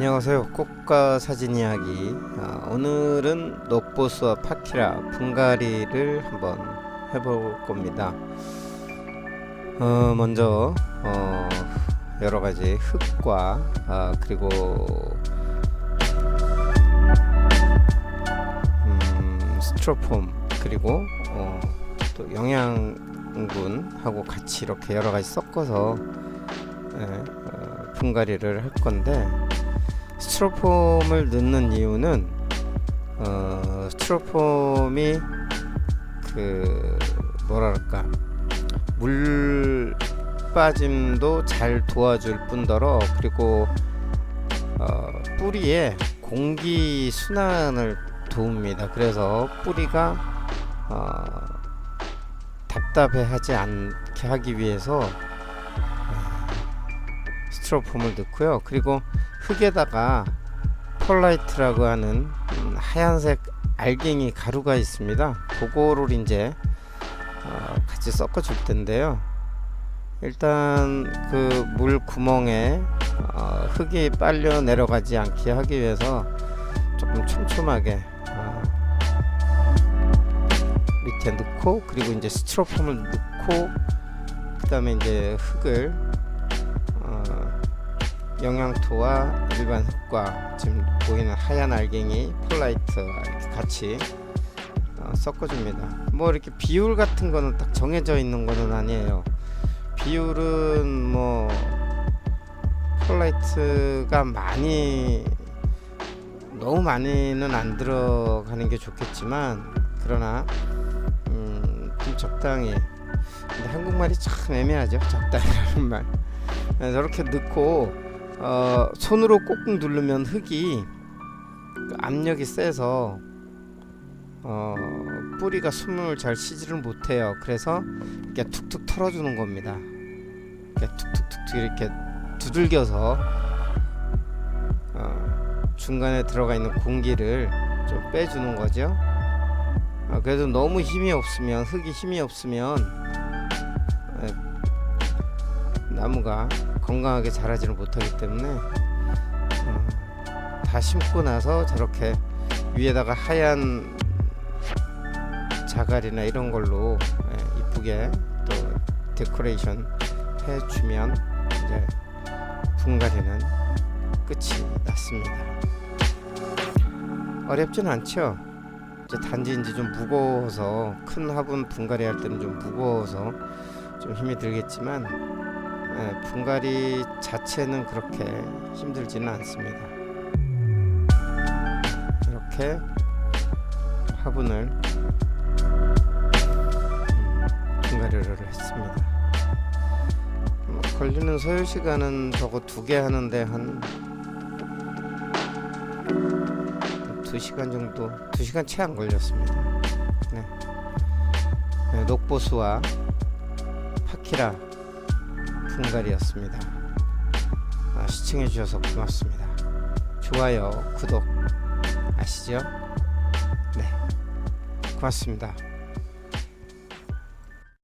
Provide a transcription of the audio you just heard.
안녕하세요. 꽃과 사진 이야기. 아, 오늘은 녹보스와 파키라 분갈이를 한번 해볼 겁니다. 어, 먼저 어, 여러 가지 흙과 아, 그리고 음, 스트로폼 그리고 어, 또 영양분하고 같이 이렇게 여러 가지 섞어서 예, 어, 분갈이를 할 건데 스티로폼을 넣는 이유는 어, 스티로폼이 그 뭐랄까 물 빠짐도 잘 도와줄 뿐더러 그리고 어, 뿌리에 공기 순환을 도웁니다. 그래서 뿌리가 어, 답답해하지 않게 하기 위해서 스티로폼을 넣고요. 그리고 흙에다가 펄라이트라고 하는 음, 하얀색 알갱이 가루가 있습니다. 그거를 이제 어, 같이 섞어 줄 텐데요. 일단 그 물 구멍에 어, 흙이 빨려 내려가지 않게 하기 위해서 조금 촘촘하게 어, 밑에 넣고 그리고 이제 스티로폼을 넣고 그 다음에 이제 흙을 어, 영양토와 일반 흙과 지금 보이는 하얀 알갱이 폴라이트와 이렇게 같이 어, 섞어줍니다. 뭐 이렇게 비율 같은 거는 딱 정해져 있는 거는 아니에요. 비율은 뭐 폴라이트가 많이 너무 많이는 안 들어가는 게 좋겠지만 그러나 음, 좀 적당히 근데 한국말이 참 애매하죠 적당히라는 말 네, 저렇게 넣고 어, 손으로 꾹꾹 누르면 흙이 그 압력이 세서 어, 뿌리가 숨을 잘 쉬지를 못해요. 그래서 이렇게 툭툭 털어주는 겁니다. 이렇게 툭툭툭툭 이렇게 두들겨서 어, 중간에 들어가 있는 공기를 좀 빼주는 거죠. 어, 그래도 너무 힘이 없으면 흙이 힘이 없으면 에, 나무가 건강하게 자라지를 못하기 때문에 어, 다 심고 나서 저렇게 위에다가 하얀 자갈이나 이런 걸로 예, 이쁘게 또 데코레이션 해주면 이제 분갈이는 끝이 났습니다. 어렵진 않죠. 이제 단지 이제 좀 무거워서 큰 화분 분갈이 할 때는 좀 무거워서 좀 힘이 들겠지만 예, 분갈이 자체는 그렇게 힘들지는 않습니다. 이렇게 화분을 음, 분갈이를 했습니다. 뭐 걸리는 소요 시간은 저거 두 개 하는데 한두 시간 정도, 두 시간 채 안 걸렸습니다. 네. 네, 녹보수와 파키라 분갈이였습니다. 아, 시청해주셔서 고맙습니다. 좋아요, 구독 아시죠? 네, 고맙습니다.